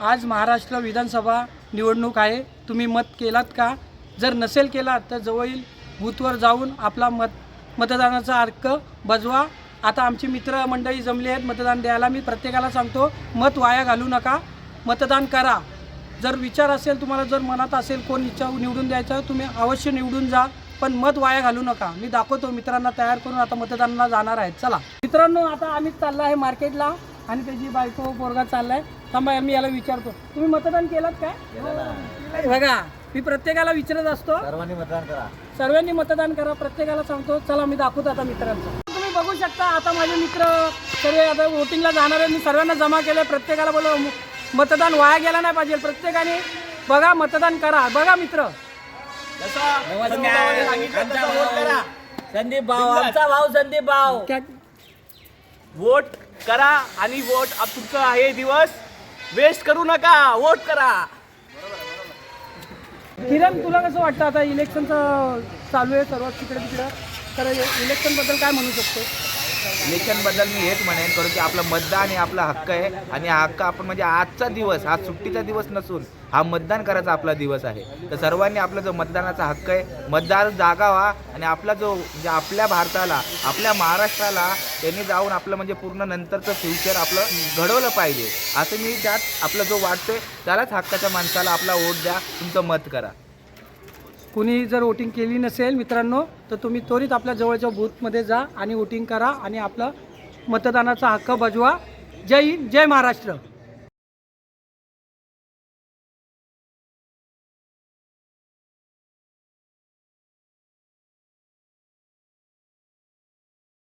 आज महाराष्ट्र विधानसभा निवडणूक आहे. तुम्ही मत केलात का? जर नसेल केला तर जवळील बूथवर जाऊन आपला मत मतदानाचा हक्क बजवा. आता आमची मित्रमंडळी जमली आहेत मतदान द्यायला. मी प्रत्येकाला सांगतो मत वाया घालू नका. मतदान करा. जर विचार असेल तुम्हाला जर मनात असेल कोण इच्छा निवडून द्यायचं तुम्ही अवश्य निवडून जा. पण मत वाया घालू नका. मी दाखवतो मित्रांना तयार करून आता मतदानाला जाणार आहेत. चला. मित्रांनो आता आम्ही चाललो आहे मार्केटला. आणि त्याची बायको पोरगा चाललाय. थांबा मी याला विचारतो. तुम्ही मतदान केलात काय? बघा मी प्रत्येकाला विचारत असतो. सर्वांनी मतदान करा. सर्वांनी मतदान करा प्रत्येकाला सांगतो चला मी दाखवतो आता मित्रांचं. तुम्ही बघू शकता आता माझे मित्र सर्व आता वोटिंगला जाणार आहे मी सर्वांना जमा केलं प्रत्येकाला बोलव मतदान वाया गेला नाही पाहिजे. प्रत्येकाने बघा मतदान करा. बघा मित्र. संदीप भाऊ आमचा भाऊ संदीप भाऊ. वोट करा आणि वोट अब तुमचा हे दिवस. वेस्ट करू नका वोट करा. किरण तुला कसं वाटतं आता इलेक्शनचं चालू आहे सर्वात तिकडे तिकडं तर इलेक्शनबद्दल काय म्हणू शकतो? इलेक्शन मी हेच म्हणेन करू की आपलं मतदान हे आपला हक्क आहे. आणि हा हक्क आपण म्हणजे आजचा दिवस हा सुट्टीचा दिवस नसून हा मतदान करायचा आपला दिवस आहे. तर सर्वांनी आपला जो मतदानाचा हक्क आहे मतदार जागावा आणि आपला जो म्हणजे आपल्या भारताला आपल्या महाराष्ट्राला त्यांनी जाऊन आपलं म्हणजे पूर्ण नंतरचं फ्युचर आपलं घडवलं पाहिजे. असं मी त्यात आपला जो वाटतोय त्यालाच हक्काच्या माणसाला आपला वोट द्या तुमचं मत करा. कुणी जर वोटिंग केली नसेल मित्रांनो तर तुम्ही त्वरित आपल्या जवळच्या बूथमध्ये जा आणि वोटिंग करा आणि आपलं मतदानाचा हक्क बजवा. जय हिंद जय महाराष्ट्र.